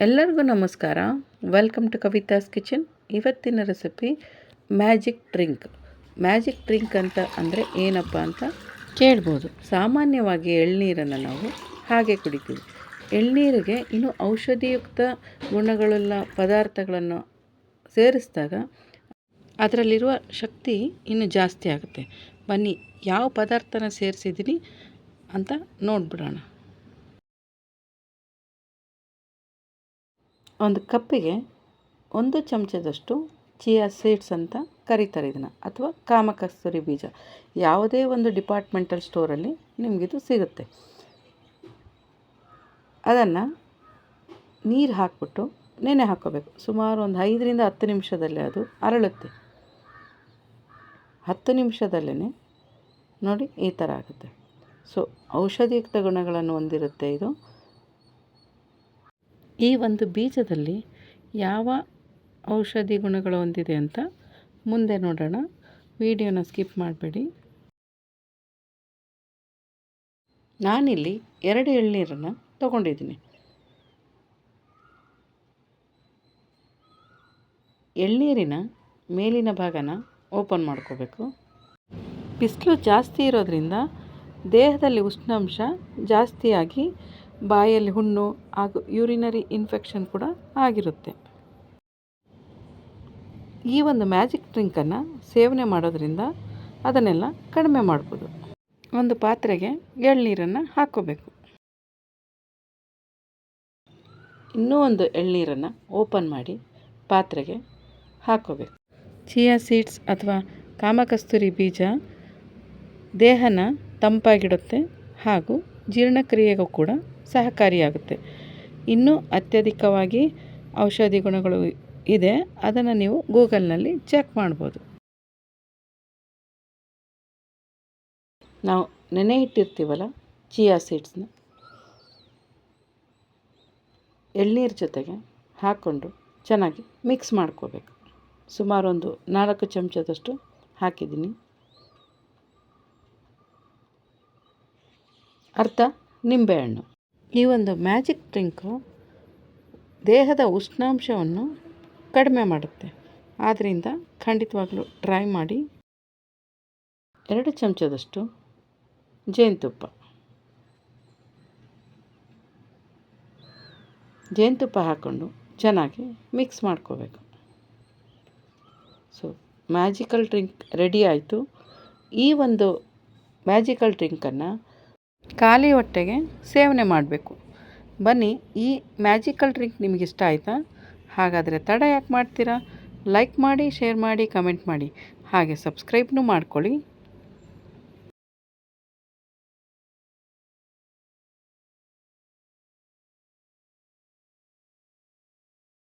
ಎಲ್ಲರಿಗೂ ನಮಸ್ಕಾರ. Welcome to Kavita's kitchen ಇವತ್ತಿನ recipe magic drink magic drink ಅಂತ ಅಂದರೆ ಏನಪ್ಪ ಅಂತ ಕೇಳ್ಬೋದು. ಸಾಮಾನ್ಯವಾಗಿ ಎಳ್ನೀರನ್ನು ನಾವು ಹಾಗೆ ಕುಡಿತೀವಿ. ಎಳ್ನೀರಿಗೆ ಇನ್ನು ಔಷಧಿಯುಕ್ತ ಗುಣಗಳುಳ್ಳ ಪದಾರ್ಥಗಳನ್ನು ಸೇರಿಸಿದಾಗ ಅದರಲ್ಲಿರುವ ಶಕ್ತಿ ಇನ್ನು ಜಾಸ್ತಿ ಆಗುತ್ತೆ. ಬನ್ನಿ ಯಾವ ಪದಾರ್ಥನ ಸೇರಿಸಿದ್ದೀನಿ ಅಂತ ನೋಡಿಬಿಡೋಣ. ಒಂದು ಕಪ್ಪಿಗೆ ಒಂದು ಚಮಚದಷ್ಟು ಚಿಯಾ ಸೀಡ್ಸ್ ಅಂತ ಕರೀತಾರೆ ಇದನ್ನು, ಅಥವಾ ಕಾಮಕಸ್ತೂರಿ ಬೀಜ. ಯಾವುದೇ ಒಂದು ಡಿಪಾರ್ಟ್ಮೆಂಟಲ್ ಸ್ಟೋರಲ್ಲಿ ನಿಮಗಿದು ಸಿಗುತ್ತೆ. ಅದನ್ನು ನೀರು ಹಾಕ್ಬಿಟ್ಟು ನೆನೆ ಹಾಕೋಬೇಕು. ಸುಮಾರು ಒಂದು ಐದರಿಂದ ಹತ್ತು ನಿಮಿಷದಲ್ಲೇ ಅದು ಅರಳುತ್ತೆ. ಹತ್ತು ನಿಮಿಷದಲ್ಲೇ ನೋಡಿ ಈ ಥರ ಆಗುತ್ತೆ. ಸೊ ಔಷಧಿಯುಕ್ತ ಗುಣಗಳನ್ನು ಹೊಂದಿರುತ್ತೆ ಇದು. ಈ ಒಂದು ಬೀಜದಲ್ಲಿ ಯಾವ ಔಷಧಿ ಗುಣಗಳು ಹೊಂದಿದೆ ಅಂತ ಮುಂದೆ ನೋಡೋಣ. ವಿಡಿಯೋನ ಸ್ಕಿಪ್ ಮಾಡಬೇಡಿ. ನಾನಿಲ್ಲಿ ಎರಡು ಎಳ್ನೀರನ್ನು ತಗೊಂಡಿದ್ದೀನಿ. ಎಳ್ನೀರಿನ ಮೇಲಿನ ಭಾಗನ ಓಪನ್ ಮಾಡ್ಕೋಬೇಕು. ಬಿಸಿಲು ಜಾಸ್ತಿ ಇರೋದ್ರಿಂದ ದೇಹದಲ್ಲಿ ಉಷ್ಣಾಂಶ ಜಾಸ್ತಿಯಾಗಿ ಬಾಯಲ್ಲಿ ಹುಣ್ಣು ಹಾಗೂ ಯೂರಿನರಿ ಇನ್ಫೆಕ್ಷನ್ ಕೂಡ ಆಗಿರುತ್ತೆ. ಈ ಒಂದು ಮ್ಯಾಜಿಕ್ ಡ್ರಿಂಕನ್ನು ಸೇವನೆ ಮಾಡೋದ್ರಿಂದ ಅದನ್ನೆಲ್ಲ ಕಡಿಮೆ ಮಾಡ್ಬೋದು. ಒಂದು ಪಾತ್ರೆಗೆ ಎಳ್ನೀರನ್ನು ಹಾಕೋಬೇಕು ಇನ್ನೂ ಒಂದು ಎಳ್ನೀರನ್ನು ಓಪನ್ ಮಾಡಿ ಪಾತ್ರೆಗೆ ಹಾಕೋಬೇಕು ಚಿಯಾ ಸೀಡ್ಸ್ ಅಥವಾ ಕಾಮಕಸ್ತೂರಿ ಬೀಜ ದೇಹನ ತಂಪಾಗಿಡುತ್ತೆ ಹಾಗೂ ಜೀರ್ಣಕ್ರಿಯೆಗೂ ಕೂಡ ಸಹಕಾರಿಯಾಗುತ್ತೆ. ಇನ್ನೂ ಅತ್ಯಧಿಕವಾಗಿ ಔಷಧಿ ಗುಣಗಳು ಇದೆ. ಅದನ್ನು ನೀವು ಗೂಗಲ್ನಲ್ಲಿ ಚೆಕ್ ಮಾಡ್ಬೋದು. ನಾವು ನೆನೆ ಇಟ್ಟಿರ್ತೀವಲ್ಲ, ಚಿಯಾ ಸೀಡ್ಸ್ನ? ಎಳ್ನೀರು ಜೊತೆಗೆ ಹಾಕ್ಕೊಂಡು ಚೆನ್ನಾಗಿ ಮಿಕ್ಸ್ ಮಾಡ್ಕೋಬೇಕು. ಸುಮಾರು ಒಂದು ನಾಲ್ಕು ಚಮಚದಷ್ಟು ಹಾಕಿದ್ದೀನಿ. ಅರ್ಧ ನಿಂಬೆಹಣ್ಣು ಈ ಒಂದು ಮ್ಯಾಜಿಕ್ ಡ್ರಿಂಕು ದೇಹದ ಉಷ್ಣಾಂಶವನ್ನು ಕಡಿಮೆ ಮಾಡುತ್ತೆ. ಆದ್ದರಿಂದ ಖಂಡಿತವಾಗಲೂ ಟ್ರೈ ಮಾಡಿ. ಎರಡು ಚಮಚದಷ್ಟು ಜೇನುತುಪ್ಪ. ಜೇನುತುಪ್ಪ ಹಾಕ್ಕೊಂಡು ಚೆನ್ನಾಗಿ ಮಿಕ್ಸ್ ಮಾಡ್ಕೋಬೇಕು. ಸೊ ಮ್ಯಾಜಿಕಲ್ ಡ್ರಿಂಕ್ ರೆಡಿ ಆಯಿತು. ಈ ಒಂದು ಮ್ಯಾಜಿಕಲ್ ಡ್ರಿಂಕನ್ನು ಖಾಲಿ ಹೊಟ್ಟೆಗೆ ಸೇವನೆ ಮಾಡಬೇಕು. ಬನ್ನಿ, ಈ ಮ್ಯಾಜಿಕಲ್ ಡ್ರಿಂಕ್ ಇಷ್ಟ ಆಯಿತಾ? ಹಾಗಾದರೆ ತಡ ಯಾಕೆ ಮಾಡ್ತೀರಾ? ಲೈಕ್ ಮಾಡಿ, ಶೇರ್ ಮಾಡಿ, ಕಮೆಂಟ್ ಮಾಡಿ. ಹಾಗೆ ಸಬ್ಸ್ಕ್ರೈಬ್ನೂ ಮಾಡ್ಕೊಳ್ಳಿ.